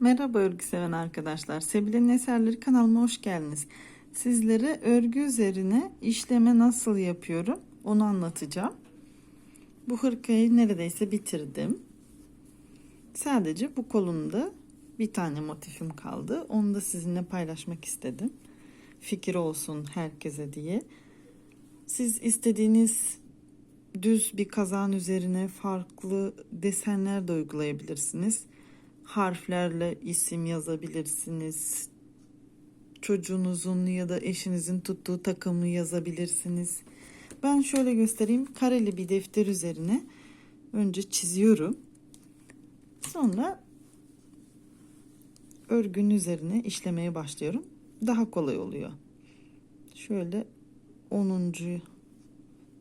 Merhaba örgü seven arkadaşlar. Sebile'nin eserleri kanalıma hoş geldiniz. Sizlere örgü üzerine işleme nasıl yapıyorum onu anlatacağım. Bu hırkayı neredeyse bitirdim. Sadece bu kolunda bir tane motifim kaldı. Onu da sizinle paylaşmak istedim. Fikir olsun herkese diye. Siz istediğiniz düz bir kazan üzerine farklı desenler de uygulayabilirsiniz harflerle isim yazabilirsiniz. Çocuğunuzun ya da eşinizin tuttuğu takımı yazabilirsiniz. Ben şöyle göstereyim. Kareli bir defter üzerine önce çiziyorum. Sonra örgünün üzerine işlemeye başlıyorum. Daha kolay oluyor. Şöyle 10.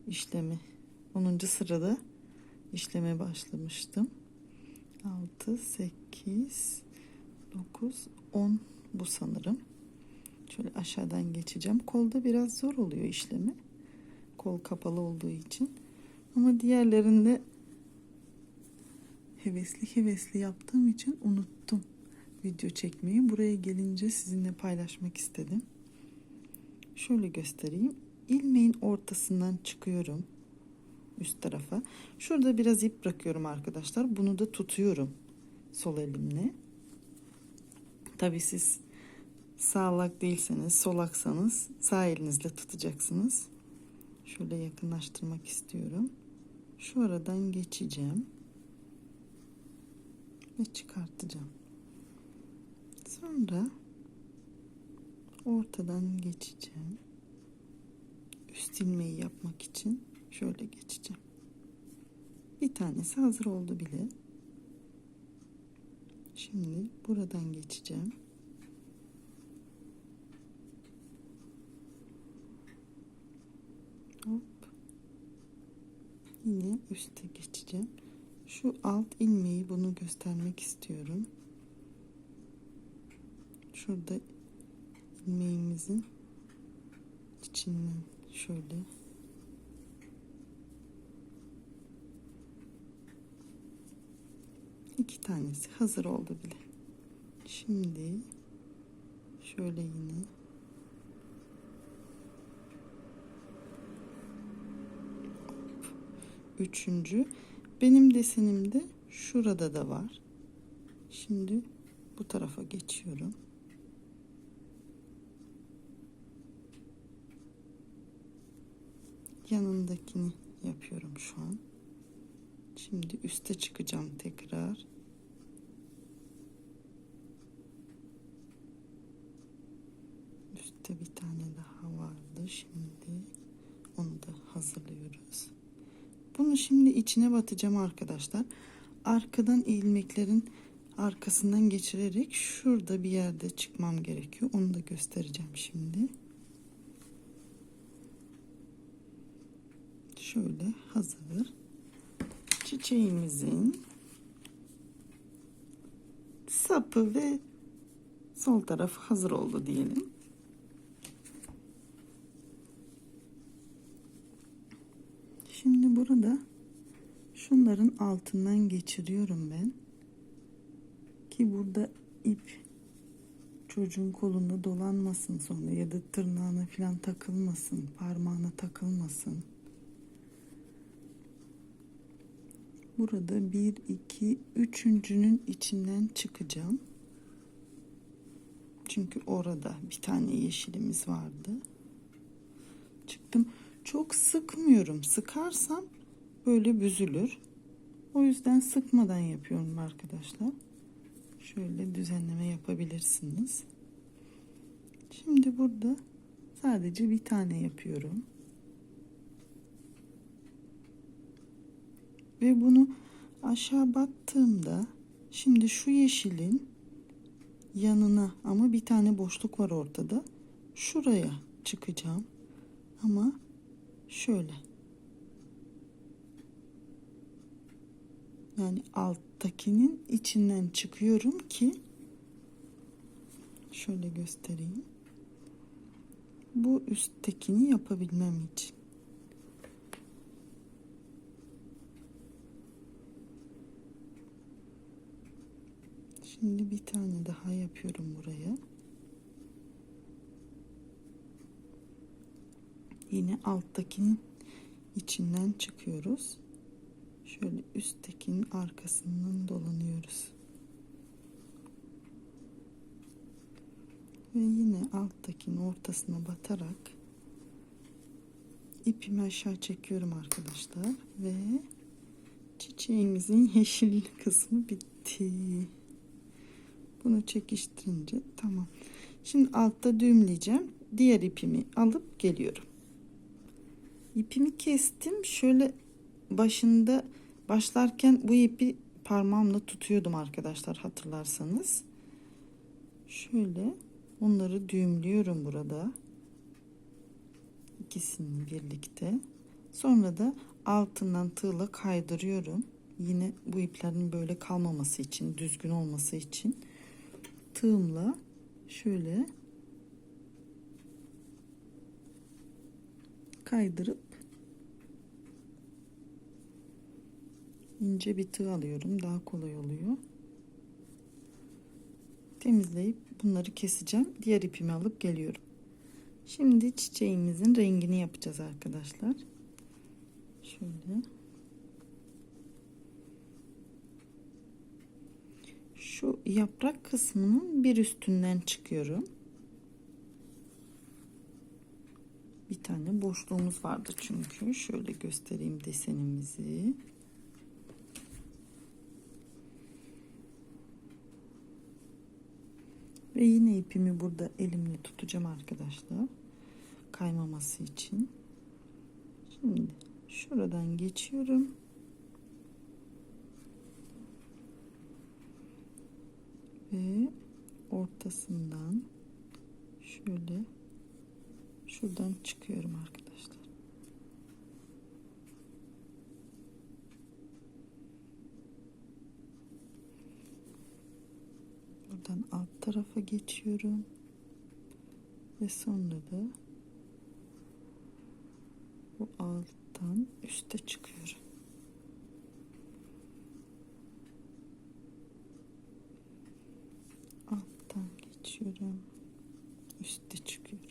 işlemi 10. sırada işleme başlamıştım. 6, 8, 9, 10 bu sanırım. Şöyle aşağıdan geçeceğim. Kolda biraz zor oluyor işlemi. Kol kapalı olduğu için. Ama diğerlerinde hevesli hevesli yaptığım için unuttum video çekmeyi. Buraya gelince sizinle paylaşmak istedim. Şöyle göstereyim. İlmeğin ortasından çıkıyorum üst tarafa. Şurada biraz ip bırakıyorum arkadaşlar. Bunu da tutuyorum sol elimle. Tabii siz sağlak değilseniz, solaksanız sağ elinizle tutacaksınız. Şöyle yakınlaştırmak istiyorum. Şu aradan geçeceğim. Ve çıkartacağım. Sonra ortadan geçeceğim. Üst ilmeği yapmak için şöyle geçeceğim. Bir tanesi hazır oldu bile. Şimdi buradan geçeceğim. Hop. Yine üste geçeceğim. Şu alt ilmeği bunu göstermek istiyorum. Şurada ilmeğimizin içinden şöyle iki tanesi hazır oldu bile. Şimdi şöyle yine üçüncü benim desenimde şurada da var. Şimdi bu tarafa geçiyorum. Yanındakini yapıyorum şu an. Şimdi üste çıkacağım tekrar. Üstte bir tane daha vardı. Şimdi onu da hazırlıyoruz. Bunu şimdi içine batacağım arkadaşlar. Arkadan ilmeklerin arkasından geçirerek şurada bir yerde çıkmam gerekiyor. Onu da göstereceğim şimdi. Şöyle hazır çiçeğimizin sapı ve sol tarafı hazır oldu diyelim. Şimdi burada şunların altından geçiriyorum ben. Ki burada ip çocuğun kolunda dolanmasın sonra ya da tırnağına falan takılmasın, parmağına takılmasın. Burada bir, iki, üçüncünün içinden çıkacağım. Çünkü orada bir tane yeşilimiz vardı. Çıktım. Çok sıkmıyorum. Sıkarsam böyle büzülür. O yüzden sıkmadan yapıyorum arkadaşlar. Şöyle düzenleme yapabilirsiniz. Şimdi burada sadece bir tane yapıyorum. Ve bunu aşağı baktığımda şimdi şu yeşilin yanına ama bir tane boşluk var ortada. Şuraya çıkacağım. Ama şöyle. Yani alttakinin içinden çıkıyorum ki şöyle göstereyim. Bu üsttekini yapabilmem için. Şimdi bir tane daha yapıyorum buraya. Yine alttakinin içinden çıkıyoruz. Şöyle üsttekinin arkasından dolanıyoruz. Ve yine alttakinin ortasına batarak ipimi aşağı çekiyorum arkadaşlar ve çiçeğimizin yeşil kısmı bitti. Bunu çekiştirince tamam. Şimdi altta düğümleyeceğim. Diğer ipimi alıp geliyorum. İpimi kestim. Şöyle başında başlarken bu ipi parmağımla tutuyordum arkadaşlar hatırlarsanız. Şöyle onları düğümlüyorum burada. İkisini birlikte. Sonra da altından tığla kaydırıyorum. Yine bu iplerin böyle kalmaması için, düzgün olması için tığımla şöyle kaydırıp ince bir tığ alıyorum. Daha kolay oluyor. Temizleyip bunları keseceğim. Diğer ipimi alıp geliyorum. Şimdi çiçeğimizin rengini yapacağız arkadaşlar. Şöyle. Şu yaprak kısmının bir üstünden çıkıyorum. Bir tane boşluğumuz vardı çünkü. Şöyle göstereyim desenimizi. Ve yine ipimi burada elimle tutacağım arkadaşlar. Kaymaması için. Şimdi şuradan geçiyorum. Ve ortasından şöyle şuradan çıkıyorum arkadaşlar. Buradan alt tarafa geçiyorum. Ve sonra da bu alttan üste çıkıyorum. Alttan geçiyorum. Üste çıkıyorum.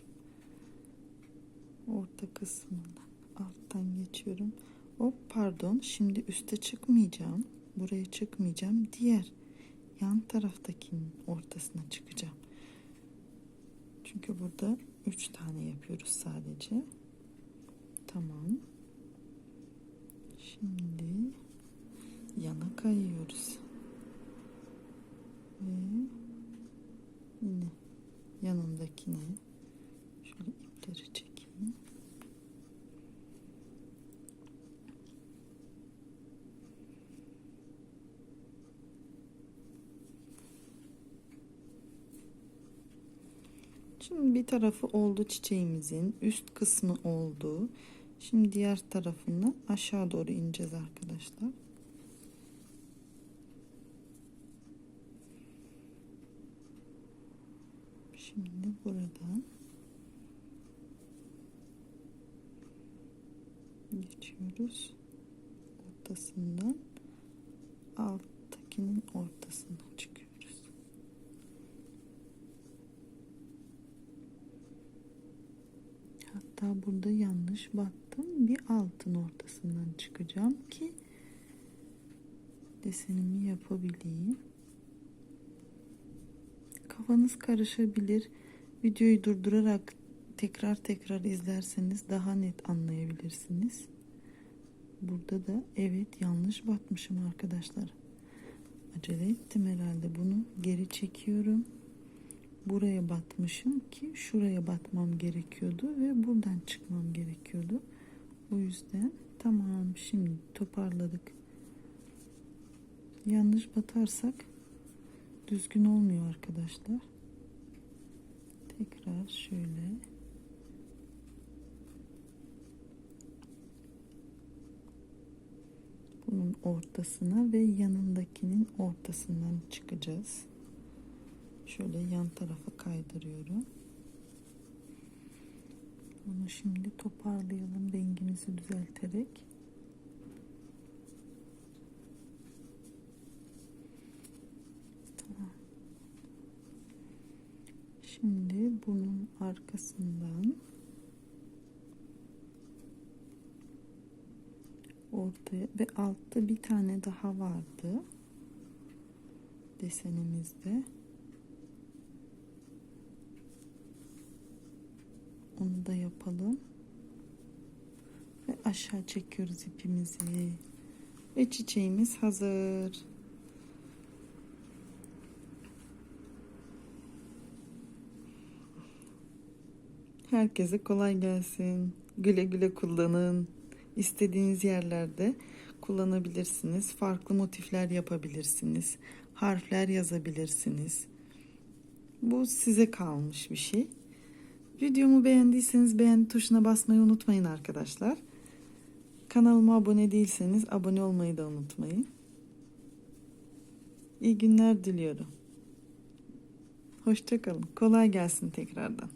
Orta kısmından alttan geçiyorum. Hop pardon şimdi üste çıkmayacağım. Buraya çıkmayacağım. Diğer yan taraftakinin ortasına çıkacağım. Çünkü burada üç tane yapıyoruz sadece. Tamam. Şimdi yana kayıyoruz. Ve yine yanındakine şöyle ipleri çekeyim. Şimdi bir tarafı oldu çiçeğimizin. Üst kısmı oldu. Şimdi diğer tarafını aşağı doğru ineceğiz arkadaşlar. Şimdi buradan geçiyoruz. Ortasından alttakinin ortasına çıkıyoruz. Hatta burada yanlış baktım. Bir altın ortasından çıkacağım ki desenimi yapabileyim. Kafanız karışabilir. Videoyu durdurarak tekrar tekrar izlerseniz daha net anlayabilirsiniz. Burada da evet yanlış batmışım arkadaşlar. Acele ettim herhalde bunu geri çekiyorum. Buraya batmışım ki şuraya batmam gerekiyordu ve buradan çıkmam gerekiyordu. O yüzden tamam şimdi toparladık. Yanlış batarsak düzgün olmuyor arkadaşlar. Tekrar şöyle bunun ortasına ve yanındakinin ortasından çıkacağız. Şöyle yan tarafa kaydırıyorum. Bunu şimdi toparlayalım rengimizi düzelterek. Tamam. Şimdi bunun arkasından ortaya ve altta bir tane daha vardı desenimizde. Onu da yapalım. Ve aşağı çekiyoruz ipimizi. Ve çiçeğimiz hazır. Herkese kolay gelsin. Güle güle kullanın. İstediğiniz yerlerde kullanabilirsiniz. Farklı motifler yapabilirsiniz. Harfler yazabilirsiniz. Bu size kalmış bir şey. Videomu beğendiyseniz beğen tuşuna basmayı unutmayın arkadaşlar. Kanalıma abone değilseniz abone olmayı da unutmayın. İyi günler diliyorum. Hoşçakalın. Kolay gelsin tekrardan.